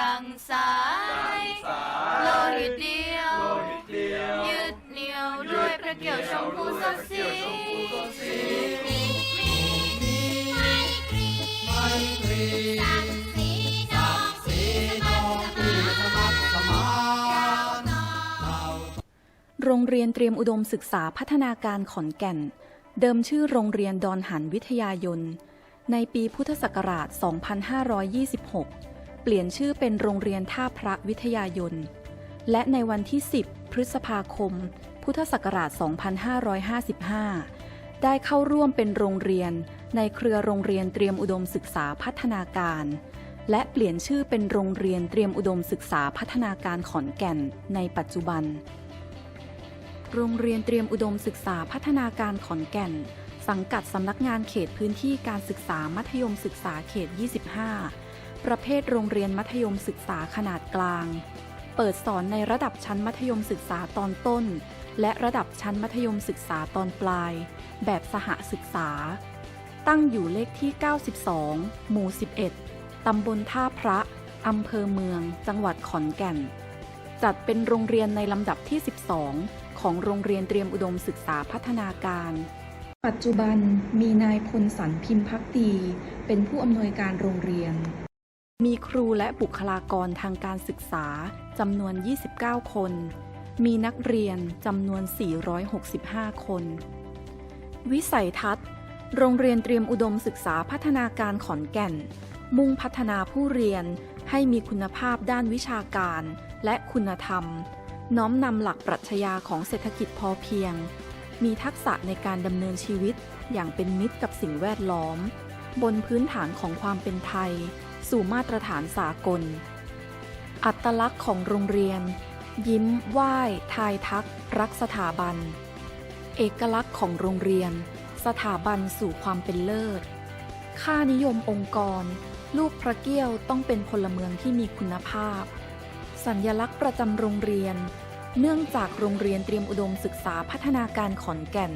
ดังสาย โลหิตเดียวยว ยึดเหนี่ยวด้วยพระเกี่ยวชมพูสดสี โรงเรียนเตรียมอุดมศึกษาพัฒนาการขอนแก่น เดิมชื่อโรงเรียนดอนหันวิทยายน ในปีพุทธศักราช 2526 เปลี่ยนชื่อเป็นโรงเรียนท่าพระวิทยายน และในวันที่ 10 พฤษภาคม พุทธศักราช 2555 ได้เข้าร่วมเป็นโรงเรียนในเครือโรงเรียนเตรียมอุดมศึกษาพัฒนาการ และเปลี่ยนชื่อเป็นโรงเรียนเตรียมอุดมศึกษาพัฒนาการขอนแก่นในปัจจุบัน โรงเรียนเตรียมอุดมศึกษาพัฒนาการขอนแก่น สังกัดสำนักงานเขตพื้นที่การศึกษามัธยมศึกษาเขต 25 ประเภทโรงเรียนมัธยมศึกษาขนาดกลาง เปิดสอนในระดับชั้นมัธยมศึกษาตอนต้น และระดับชั้นมัธยมศึกษาตอนปลาย แบบสหศึกษา ตั้งอยู่เลขที่ 92 หมู่ 11 ตำบลท่าพระ อำเภอเมือง จังหวัดขอนแก่น จัดเป็นโรงเรียนในลำดับที่ 12 ของโรงเรียนเตรียมอุดมศึกษาพัฒนาการปัจจุบันมีนายพลสันพิมพ์พักดีเป็นผู้อำนวยการโรงเรียน มีครูและบุคลากรทางการศึกษาจำนวน 29 คน มีนักเรียนจำนวน 465 คน วิสัยทัศน์ โรงเรียนเตรียมอุดมศึกษาพัฒนาการขอนแก่น มุ่งพัฒนาผู้เรียนให้มีคุณภาพด้านวิชาการและคุณธรรม น้อมนำหลักปรัชญาของเศรษฐกิจพอเพียง มีทักษะในการดำเนินชีวิตอย่างเป็นมิตรกับสิ่งแวดล้อม บนพื้นฐานของความเป็นไทย สู่มาตรฐานสากล อัตลักษณ์ของโรงเรียน ยิ้ม ไหว้ ทายทัก รักสถาบัน เอกลักษณ์ของโรงเรียน สถาบันสู่ความเป็นเลิศ ค่านิยมองค์กร ลูกพระเกี้ยวต้องเป็นพลเมืองที่มีคุณภาพ สัญญลักษณ์ประจำโรงเรียน เนื่องจากโรงเรียนเตรียมอุดมศึกษาพัฒนาการขอนแก่น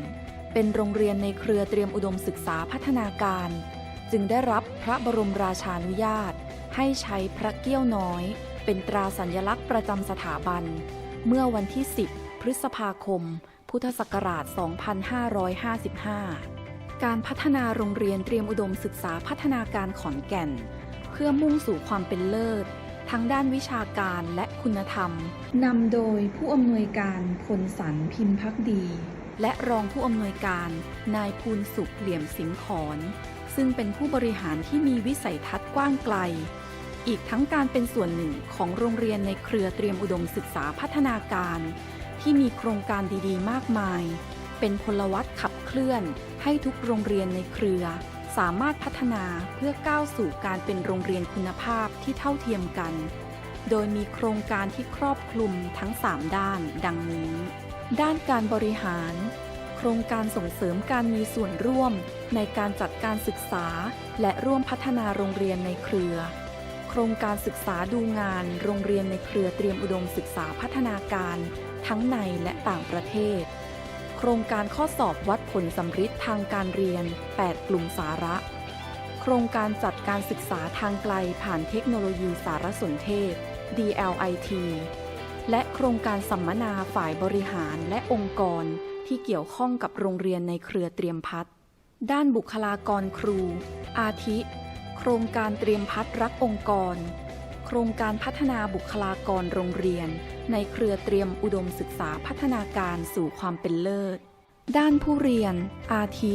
เป็นโรงเรียนในเครือเตรียมอุดมศึกษาพัฒนาการ จึงได้รับพระบรมราชานุญาต ให้ใช้พระเกี้ยวน้อย เป็นตราสัญลักษณ์ประจำสถาบัน เมื่อวันที่ 10 พฤษภาคม พุทธศักราช 2555 การพัฒนาโรงเรียนเตรียมอุดมศึกษาพัฒนาการขอนแก่น เพื่อมุ่งสู่ความเป็นเลิศทั้งด้านวิชาการและคุณธรรม นำโดยผู้อำนวยการพลสันพิมพ์พักดี และรองผู้อำนวยการ นายภูลสุขเหลี่ยมสิงขอน ซึ่งเป็นผู้บริหารที่มีวิสัยทัศน์กว้างไกล อีกทั้งการเป็นส่วนหนึ่งของโรงเรียนในเครือเตรียมอุดมศึกษาพัฒนาการ ที่มีโครงการดีๆ มากมาย เป็นพลวัตขับเคลื่อน ให้ทุกโรงเรียนในเครือ สามารถพัฒนาเพื่อก้าวสู่การเป็นโรงเรียนคุณภาพที่เท่าเทียมกัน โดยมีโครงการที่ครอบคลุมทั้ง 3 ด้าน ดังนี้ ด้านการบริหาร โครงการส่งเสริมการมีส่วนร่วมในการจัดการศึกษา และร่วมพัฒนาโรงเรียนในเครือ โครงการศึกษาดูงานโรงเรียนในเครือเตรียมอุดมศึกษาพัฒนาการ ทั้งในและต่างประเทศ โครงการข้อสอบวัดผลสำฤทธิ์ทางการเรียน 8 กลุ่มสาระ โครงการจัดการศึกษาทางไกลผ่านเทคโนโลยีสารสนเทศ DLIT และโครงการสัมมนาฝ่ายบริหารและองค์กร ที่เกี่ยวข้องกับโรงเรียนในเครือเตรียมพัฒน์ด้านบุคลากรครู อาทิ โครงการเตรียมพัฒน์รักองค์กร โครงการพัฒนาบุคลากรโรงเรียน ในเครือเตรียมอุดมศึกษาพัฒนาการสู่ความเป็นเลิศ ด้านผู้เรียน อาทิ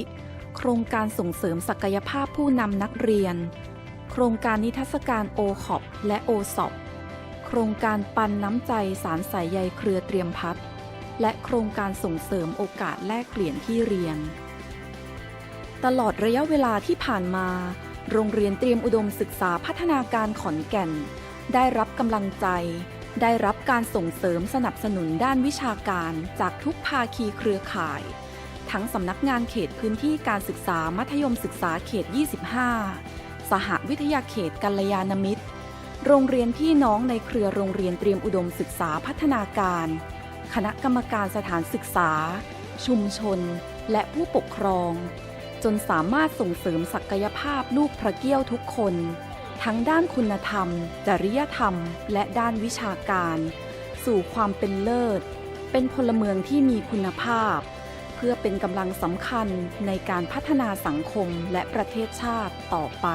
โครงการส่งเสริมศักยภาพผู้นำนักเรียน โครงการนิทรรศการโอคอปและโอสอบโครงการปันน้ำใจสารสายใยเครือเตรียมพัฒน์ และโครงการส่งเสริมโอกาสแลกเปลี่ยนที่เรียน ตลอดระยะเวลาที่ผ่านมา โรงเรียนเตรียมอุดมศึกษาพัฒนาการขอนแก่น ได้รับกำลังใจ ได้รับการส่งเสริมสนับสนุนด้านวิชาการจากทุกภาคีเครือข่าย ทั้งสำนักงานเขตพื้นที่การศึกษามัธยมศึกษาเขต 25 สหวิทยาเขตกัลยาณมิตร โรงเรียนพี่น้องในเครือโรงเรียนเตรียมอุดมศึกษาพัฒนาการ คณะกรรมการสถานศึกษา ชุมชน และผู้ปกครอง จนสามารถส่งเสริมศักยภาพลูกพระเกี้ยวทุกคน ทั้งด้านคุณธรรม จริยธรรม และด้านวิชาการ สู่ความเป็นเลิศ เป็นพลเมืองที่มีคุณภาพ เพื่อเป็นกำลังสำคัญในการพัฒนาสังคมและประเทศชาติต่อไป